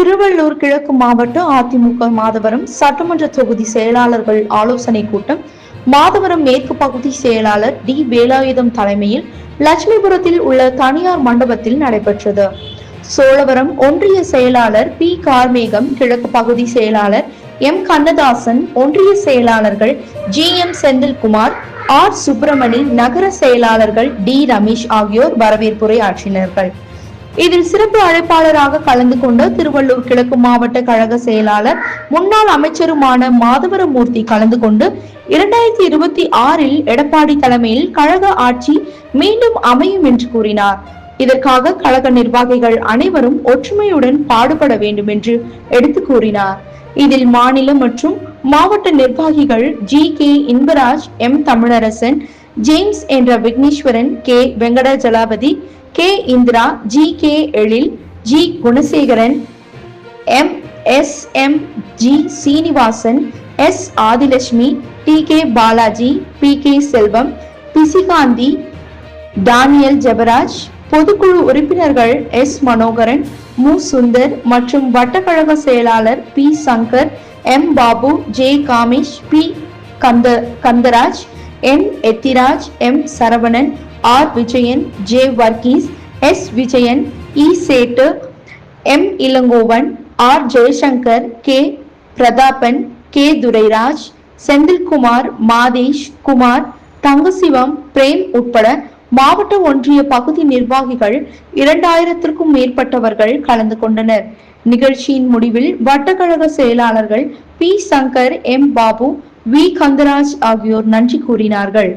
திருவள்ளூர் கிழக்கு மாவட்ட அதிமுக மாதவரம் சட்டமன்ற தொகுதி செயலாளர்கள் ஆலோசனை கூட்டம் மாதவரம் மேற்கு பகுதி செயலாளர் டி. வேலாயுதம் தலைமையில் லட்சுமிபுரத்தில் உள்ள தனியார் மண்டபத்தில் நடைபெற்றது. சோழவரம் ஒன்றிய செயலாளர் பி. கார்மேகம் கிழக்கு பகுதி செயலாளர் எம். கண்ணதாசன் ஒன்றிய செயலாளர்கள் G. M. Senthilkumar R. Subramani நகர செயலாளர்கள் டி. ரமேஷ் ஆகியோர் வரவேற்புரை ஆற்றினார்கள். இதில் சிறப்பு அழைப்பாளராக கலந்து கொண்ட திருவள்ளூர் கிழக்கு மாவட்ட கழக செயலாளர் முன்னாள் அமைச்சருமான மாதவரமூர்த்தி கலந்து கொண்டு இரண்டாயிரத்தி இருபத்தி ஆறில் எடப்பாடி தலைமையில் கழக ஆட்சி மீண்டும் அமையும் என்று கூறினார். இதற்காக கழக நிர்வாகிகள் அனைவரும் ஒற்றுமையுடன் பாடுபட வேண்டும் என்று எடுத்து கூறினார். இதில் மாநில மற்றும் மாவட்ட நிர்வாகிகள் G K Inbaraj M Tamilarasan James என்ற Vigneswaran K. Venkatajalapathi K. Indira G. K. Ezhil G. Gunasekaran M. S. M. G. Srinivasan S. Adhilakshmi T. K. Balaji P. K. Selvam பிசிகாந்தி Daniel Jebaraj பொதுக்குழு உறுப்பினர்கள் எஸ். மனோகரன் மு. சுந்தர் மற்றும் வட்டக்கழக செயலாளர் P. Shankar M. Babu J. Kamesh P. கந்த Kandaraj M Ethiraj M Saravanan R Vijayan J Varghese S Vijayan இ Settu M Elangovan R Jayashankar K Prathapan K Durairaj Senthilkumar Madesh Kumar Thangasivam Prem உட்பட மாவட்ட ஒன்றிய பகுதி நிர்வாகிகள் இரண்டாயிரத்திற்கும் மேற்பட்டவர்கள் கலந்து கொண்டனர். நிகழ்ச்சியின் முடிவில் வட்டக்கழக செயலாளர்கள் P Shankar M Babu V. Kandaraj ஆகியோர் நன்றி கூறினார்கள்.